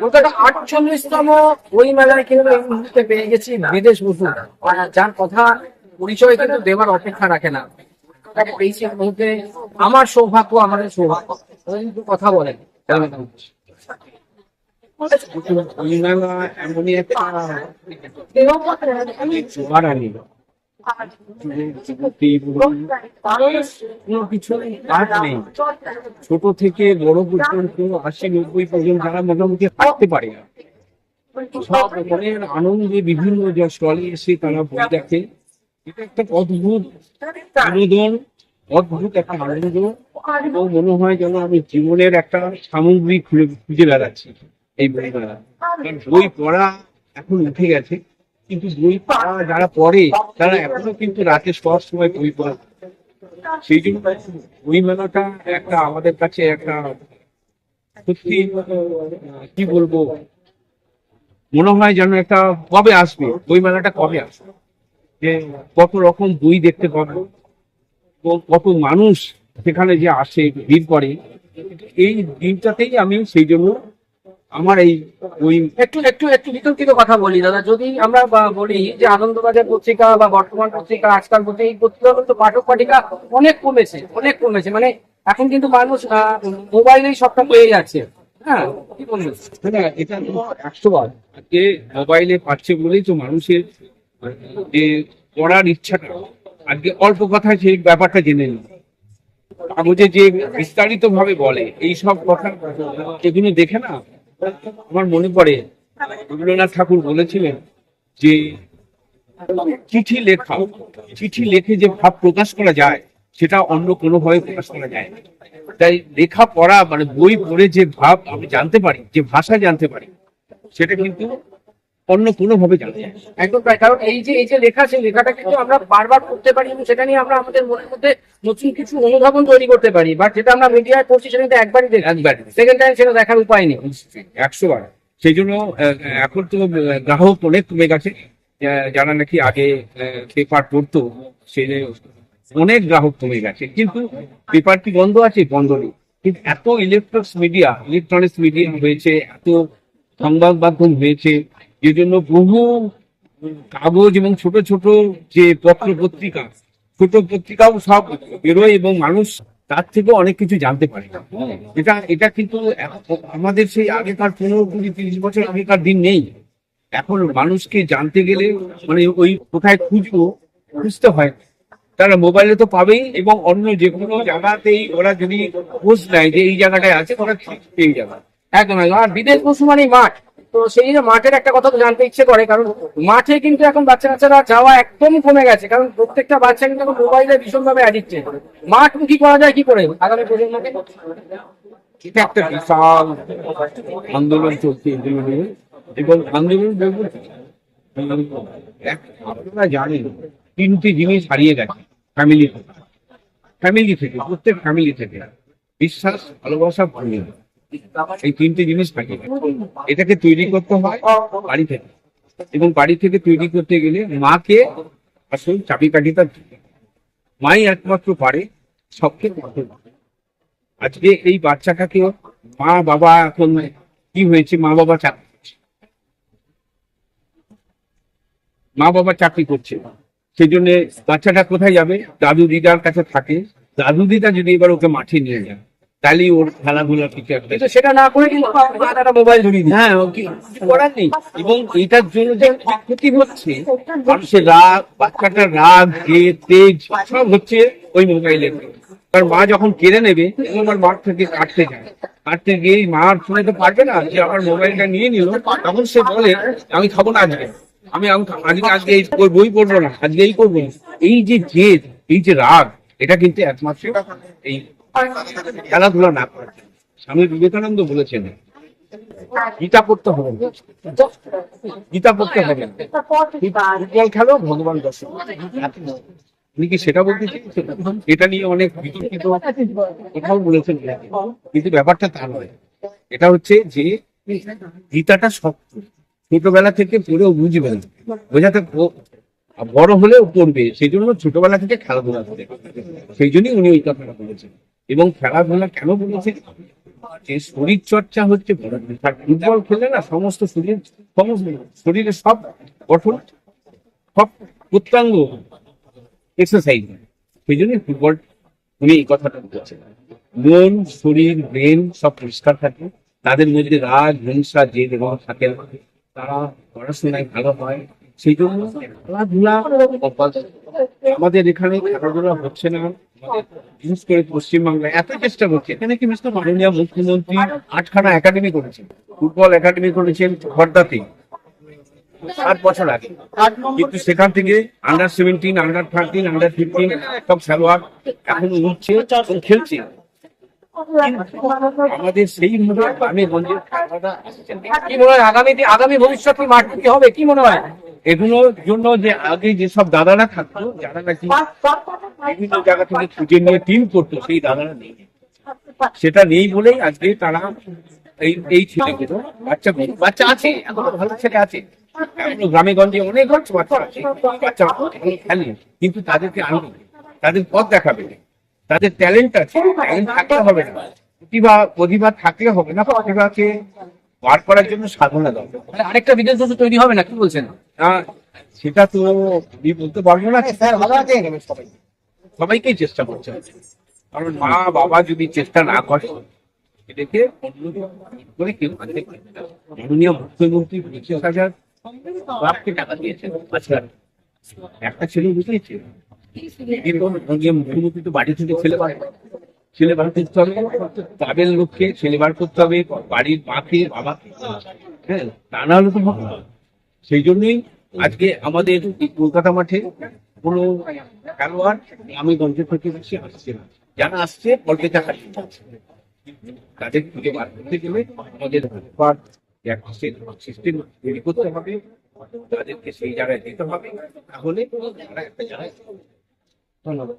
কলকাতা আটচল্লিশতম বই মেলায় কিন্তু এই মুহূর্তে পেয়ে গেছি? বিদেশ বসু যার কথা পরিচয় কিন্তু দেওয়ার অপেক্ষা রাখে না। আমার সৌভাগ্য আমাদের সৌভাগ্য। কিন্তু কথা বলেন। এমনই একটা ছোট থেকে বড় পর্যন্ত আশি, নব্বই পর্যন্ত যারা মোটামুটি হাঁটতে পারে সব আনন্দে বিভিন্ন যে স্টলে এসে তারা বই দেখে। এটা একটা অদ্ভুত বিনোদন, অদ্ভুত একটা আনন্দ। এবং মনে হয় যেন আমি জীবনের একটা সামগ্রী খুঁজে খুঁজে বেড়াচ্ছি এই বই মেলা বই পড়া এখন উঠে গেছে। কিন্তু বই পড়া যারা পড়ে, তারা এখনও কিন্তু রাতে সব সময় বই পড়ে সেই জন্য বই মেলাটা একটা আমাদের কাছে একটা সত্যি কি বলব? মনে হয় যেন একটা কবে আসবে? বই মেলাটা কবে আসবে? যে কত রকম বই দেখতে পাবো। কত মানুষ সেখানে যে আসে, ভিড় করে। এই দিনটাতেই আমি সেই জন্য আমার এই ওই একটু একটু একটু বিতর্কিত কথা বলি দাদা। যদি আমরা বলি যে আনন্দবাজার পত্রিকা বা বর্তমান পত্রিকা আজকাল এই পত্রিকা কিন্তু পাঠক পাঠিকা অনেক কমেছে অনেক কমেছে। মানে এখন কিন্তু মানুষ মোবাইলেই সবটা পেয়ে যাচ্ছে। হ্যাঁ কি বলবেন? এটা তো একশো বার আজকে মোবাইলে পাচ্ছে বলেই তো মানুষের যে পড়ার ইচ্ছাটা। আজকে অল্প কথায় সেই ব্যাপারটা জেনে নিই। কাগজে যে বিস্তারিত ভাবে বলে এই সব কথা এগুলো দেখে না আমার মনে পড়ে, রবীন্দ্রনাথ ঠাকুর বলেছিলেন যে, চিঠি লেখা, চিঠি লেখে যে ভাব প্রকাশ করা যায়, সেটা অন্য কোনো ভাবে প্রকাশ করা যায় তাই লেখা পড়া মানে বই পড়ে যে ভাব, আমি জানতে পারি, যে ভাষা জানতে পারি, সেটা কিন্তু অন্য কোনো ভাবে জানা যায়। একদম তাই কারণ এই যে এই যে লেখা সেই লেখাটা কিন্তু আমরা বারবার পড়তে পারি এবং সেটা নিয়ে আমরা আমাদের মনের মধ্যে নতুন কিছু অনুধাবন তৈরি করতে পারি বাট যেটা আমরা মিডিয়ায় পড়ছি সেটা কিন্তু একবারই একবারই। সেকেন্ড টাইম সেটা দেখার উপায় নেই। একশো বার সেই জন্য এখন তো গ্রাহক অনেক কমে গেছে। যারা নাকি আগে পেপার পড়তো সে অনেক গ্রাহক কমে গেছে। কিন্তু পেপার কি বন্ধ আছে? বন্ধ নেই। কিন্তু এত ইলেকট্রনিক্স মিডিয়া ইলেকট্রনিক্স মিডিয়া হয়েছে এত সংবাদ মাধ্যম হয়েছে যে জন্য বহু কাগজ এবং ছোট ছোট যে পত্র পত্রিকা, ছোট পত্রিকাও সব বেরোয় এবং মানুষ তার থেকে অনেক কিছু জানতে পারে। এটা এটা কিন্তু আমাদের সেই আগেকার পনেরো, কুড়ি, তিরিশ বছর আগেকার দিন নেই। এখন মানুষকে জানতে গেলে মানে ওই কোথায় খুঁজবো, খুঁজতে হয় তারা মোবাইলে তো পাবেই এবং অন্য যে কোনো জায়গাতেই ওরা যদি খোঁজ নেয় যে এই জায়গাটায় আছে, ওরা ঠিক পেয়ে যাবে। একদম। আর বিদেশ বসু মানেই মাঠ। তো সেই যে মাঠের একটা কথা তো জানতে ইচ্ছে করে, কারণ মাঠে কিন্তু এখন বাচ্চা কাচ্চারা যাওয়া একদম কমে গেছে, কারণ প্রত্যেকটা বাচ্চা কিন্তু এখন মোবাইলে ভীষণভাবে অ্যাডিক্টেড মাঠ কি করা যায়, কি করে আগামী প্রজন্মকে? একটা বিশাল আন্দোলন চলছে এবং আন্দোলন আপনারা জানেন, তিনটি জিনিস হারিয়ে গেছে ফ্যামিলি থেকে। ফ্যামিলি থেকে, প্রত্যেক ফ্যামিলি থেকে। বিশ্বাস, ভালোবাসা ভূমি এই তিনটে জিনিস থাকে। এটাকে তৈরি করতে হয় বাড়ি থেকে। এবং বাড়ি থেকে তৈরি করতে গেলে মাকে আসল চাবিকাঠিটা। মাই একমাত্র পারে সবকে আজকে এই বাচ্চাটাকে মা বাবা এখন কি হয়েছে? মা বাবা চাকরি। মা বাবা চাকরি করছে। সেই জন্য বাচ্চাটা কোথায় যাবে? দাদু দিদার কাছে থাকে। দাদু দিদা যদি এবার ওকে মাঠে নিয়ে যায় ওর খেলাধুলা কিছু একটা কিন্তু সেটা না করে কিন্তু মোবাইল ধরিয়ে দিই। হ্যাঁ করার নেই। এবং এটার জন্য যে ক্ষতি হচ্ছে মানুষের রাগ বাচ্চাটার রাগ তেজ সব হচ্ছে ওই মোবাইলের মা যখন কেড়ে নেবে আমার মার থেকে কাটতে যায়। কাটতে গিয়ে মার শুনে তো পারবে না যে আমার মোবাইলটা নিয়ে নিল। তখন সে বলে আমি খাব না আজকে। আমি আজকে আজকে এই বই পড়ব না আজকে এই করব এই যে জেদ এই যে রাগ এটা কিন্তু একমাত্র এই খেলাধুলা না করার। স্বামী বিবেকানন্দ বলেছেন, গীতা পড়তে হবে। গীতা পড়তে হবে। ফুটবল খেলো, ভগবান দর্শন কি সেটা বলতে এটা নিয়ে অনেক বিতর্কিত। কথাও বলেছেন কিন্তু ব্যাপারটা তা নয়। এটা হচ্ছে যে, গীতাটা শক্ত। ছোটবেলা থেকে পড়েও বুঝবে বোঝাতে বড় হলেও পড়বে। সেই জন্য ছোটবেলা থেকে খেলাধুলা করে। সেই জন্যই উনি ওই কথাটা বলেছেন। এবং খেলাধুলা কেন বলেছেন যে শরীর চর্চা হচ্ছে ফুটবল খেলে না সমস্ত শরীর, সমস্ত শরীরের সব গঠন, সব প্রত্যাঙ্গ এক্সারসাইজ সেই জন্য ফুটবল উনি এই কথাটা বলছেন। মন, শরীর ব্রেন সব পরিষ্কার থাকে। তাদের মধ্যে রাগ, হিংসা, জেদ এবং থাকে। তারা পড়াশোনায় ভালো হয়। সেই জন্য খেলাধুলা। আমাদের এখানে খেলাধুলা হচ্ছে না। বিশেষ করে পশ্চিমবাংলায় এত চেষ্টা করছে। এখানে কি মিস্টার মাননীয় মুখ্যমন্ত্রী আটখানা একাডেমি করেছেন? ফুটবল একাডেমি করেছেন খর্দাতে সাত বছর আগে। কিন্তু সেখান থেকে under seventeen under thirteen under fifteen সব খেলোয়াড় এখন উঠছে খেলছে। আমাদের সেই গ্রামে গঞ্জে খেলাটা আগামী আগামী ভবিষ্যৎ মাঠ কি হবে? কি মনে হয়? এগুলোর জন্য যে আগে যেসব দাদারা থাকতো, যারা নাকি বিভিন্ন জায়গা থেকে খুঁজে নিয়ে টিম করতো, সেই দাদারা নেই। সেটা নেই বলেই আজকে তারা এই এই ছেলেগুলো বাচ্চা বাচ্চা আছে, এখনও ভালো ছেলে আছে। গ্রামে গঞ্জে অনেক বাচ্চা আছে, বাচ্চা খেলে কিন্তু তাদেরকে আনবে তাদের পথ দেখাবে তাদের ট্যালেন্ট আছে ট্যালেন্ট থাকলে হবে না। প্রতিভা প্রতিভা থাকলে হবে না, প্রতিভাকে বার করার জন্য সাধনা দরকার। আরেকটা বিদেশ তৈরি হবে না, কি বলছেন? সেটা তো আমি বলতে পারব না সবাই সবাইকেই চেষ্টা করছে কারণ মা বাবা যদি চেষ্টা না করে এটাকে অন্য করে কেউ আনতে পারবে না। মাননীয় মুখ্যমন্ত্রী পঁচিশ হাজার বাপকে টাকা দিয়েছেন আজকাল একটা ছেলে বুঝেছে মুখ্যমন্ত্রী তো বাড়ি থেকে ছেলে। ছেলে বার করতে হবে তাদের লোককে ছেলে বার করতে হবে বাড়ির মাকে বাবাকে হ্যাঁ তা না হলে তো। সেই জন্যই আজকে আমাদের এই কলকাতা মাঠে কোনো খেলোয়াড় আমি গঞ্জে থেকে বেশি আসছে না। যারা আসছে অল্পে টাকা। তাদের খুঁজে বার করতে গেলে আমাদের সিস্টেম তৈরি করতে হবে। তাদেরকে সেই জায়গায় দিতে হবে। তাহলে তারা একটা জায়গায় ধন্যবাদ।